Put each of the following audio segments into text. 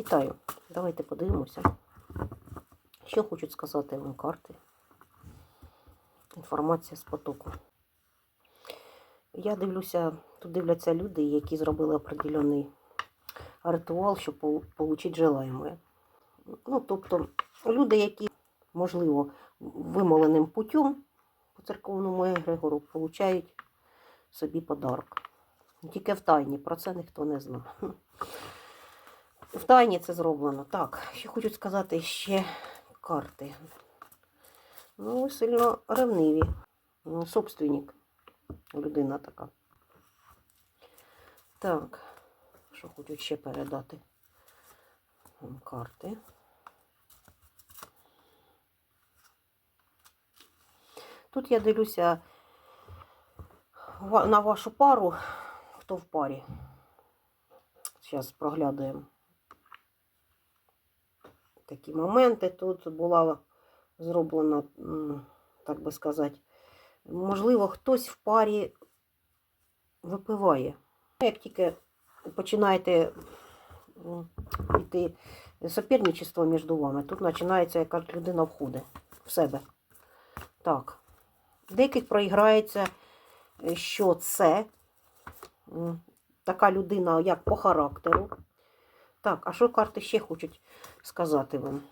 Вітаю. Давайте подивимося. Що хочуть сказати вам карти. Інформація з потоку. Я дивлюся, тут дивляться люди, які зробили определений ритуал, щоб отримати желаєме. Ну, тобто, люди, які, можливо, вимоленим путем по церковному егрегору получають собі подарок. Тільки в тайні, про це ніхто не знає. В тайні це зроблено. Так, що хочу сказати ще карти. Ну, сильно ревниві. Ну, собственник. Людина така. Так, що хочу ще передати карти. Тут я дивлюся на вашу пару, хто в парі. Зараз проглядаємо такі моменти. Тут була зроблена, так би сказати, можливо, хтось в парі випиває. Як тільки починаєте йти соперничество між вами, тут починається, як кажуть, людина входить в себе. Так. Деяких проіграється, е, що це така людина, як по характеру. Так, а що карти ще хочуть сказати вам?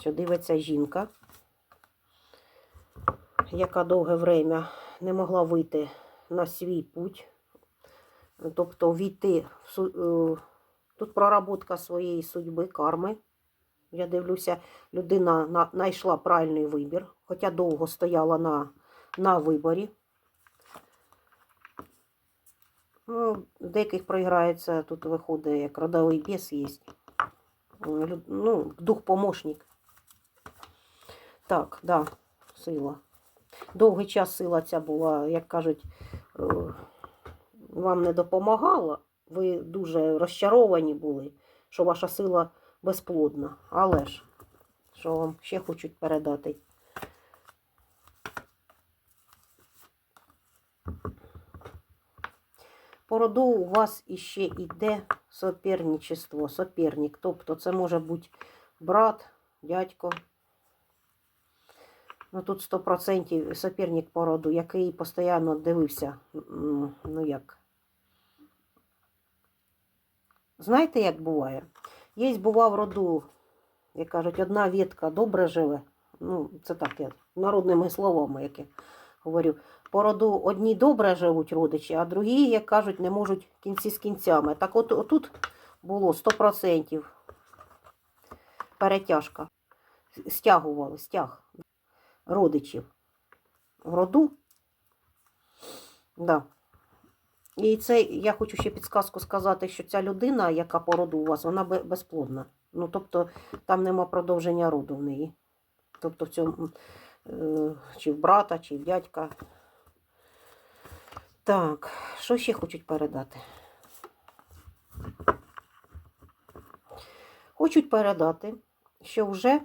Що дивиться жінка, яка довге время не могла вийти на свій путь. Тобто війти в е, тут проработка своєї судьби, карми. Я дивлюся, людина знайшла правильний вибір, хоча довго стояла на, на виборі. Ну, деяких проіграється, тут виходить, як родовий бес є. Ну, дух-помощник. Так, да, сила. Довгий час сила ця була, як кажуть, е, вам не допомагала. Ви дуже розчаровані були, що ваша сила безплодна. Але ж, що вам ще хочуть передати? По роду у вас іще йде соперничество, соперник. Тобто це може бути брат, дядько. Ну тут 100% соперник по роду, який постійно дивився. Ну як. Знаєте, як буває? Є бува в роду, як кажуть, одна ветка добре живе. Ну, це так, я народними словами, як я говорю. По роду одні добре живуть родичі, а другі, як кажуть, не можуть кінці з кінцями. Так от отут було 100% перетяжка. Стягували, стяг родичів в роду. Да. І це я хочу ще підсказку сказати, що ця людина, яка по роду у вас, вона безплодна. Ну, тобто там нема продовження роду в неї. Тобто в цьому е, чи в брата, чи в дядька. Так, що ще хочуть передати? Хочуть передати, що вже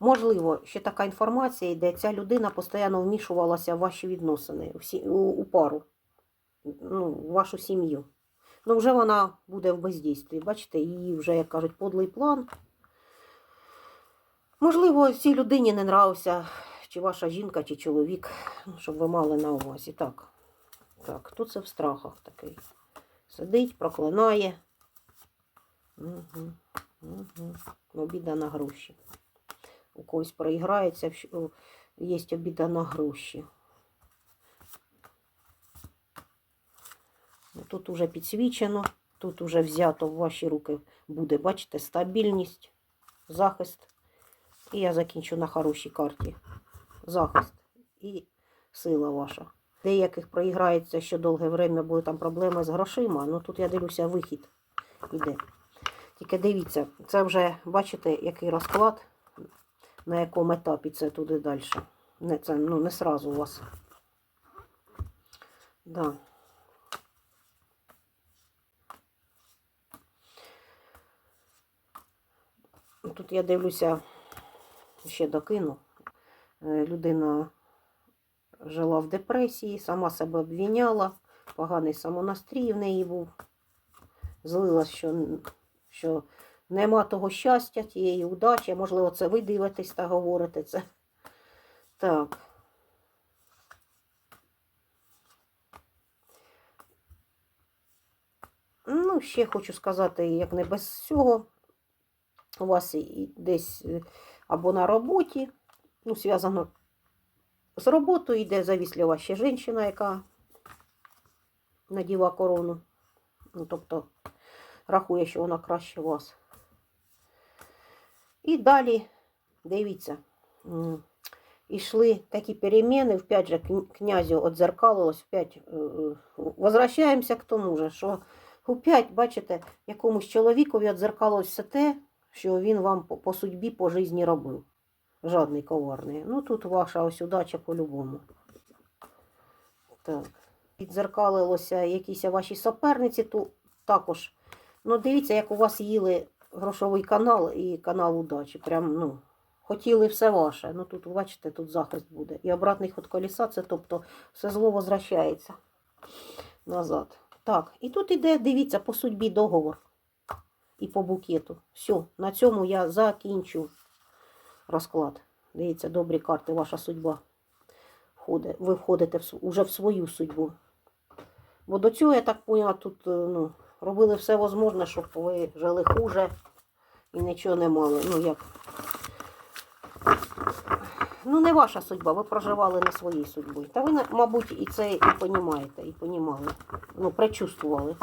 можливо, ще така інформація йде, ця людина постійно вмішувалася в ваші відносини, у пару, ну, в вашу сім'ю. Ну, вже вона буде в бездійстві. Бачите, її вже, як кажуть, подлий план. Можливо, цій людині не нравився, чи ваша жінка, чи чоловік, ну, щоб ви мали на увазі. Так, так, тут це в страхах такий. Сидить, проклинає. Угу, угу. Обіда на гроші. У когось проіграється, є обіда на гроші. Ну, Тут уже підсвічено, тут уже взято в ваші руки буде, бачите, стабільність, захист. І я закінчу на хорошій карті. Захист і сила ваша. Деяких проіграється, що довге время були там проблеми з грошима. Ну тут я дивлюся, вихід іде. Тільки дивіться, це вже бачите, який розклад, на якому етапі це туди далі. Не, це ну, не сразу у вас. Да. Тут я дивлюся, ще докину. Е, Людина жила в депресії, сама себе обвіняла, поганий самонастрій в неї був. Злилась, що, що нема того щастя, тієї удачі. Можливо, це ви дивитесь та говорите це. Так. Ну, ще хочу сказати, як не без цього. У вас і десь е, або на роботі, ну, зв'язано з роботою, йде завіслива ще жінка, яка наділа корону. Ну, тобто рахує, що вона краще вас. І далі, дивіться, м, ішли такі переміни, вп'ять же князю одзеркалилось, вп'ять е, е, возвращаємося к тому же, що вп'ять, бачите, якомусь чоловікові одзеркалилось все те, що він вам по, по судьбі, по житті робив. Жадний коварний. Ну тут ваша ось удача по-любому. Так. Підзеркалилося якісь ваші суперниці, то також. Ну, дивіться, як у вас їли грошовий канал і канал удачі. Прям, ну, хотіли все ваше. Ну тут, бачите, тут захист буде. І обратний ход коліса, це тобто все зло возвращається назад. Так, і тут іде, дивіться, по судьбі договор. І по букету. Все, на цьому я закінчу розклад. Дивіться, добрі карти, ваша судьба. Ви входите в, уже в свою судьбу. Бо до цього, я так поняла, тут е, ну, робили все можливе, щоб ви жили хуже і нічого не мали. Ну як. Ну, не ваша судьба, ви проживали не своєю судьбою. Та ви, мабуть, і це і понімаєте, і понімали. Ну, причувствували.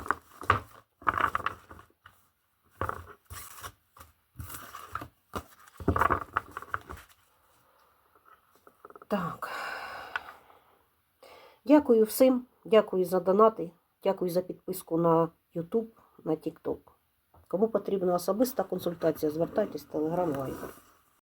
Так. Дякую всім. Дякую за донати. Дякую за підписку на YouTube, на TikTok. Кому потрібна особиста консультація, звертайтесь в Telegram Viber.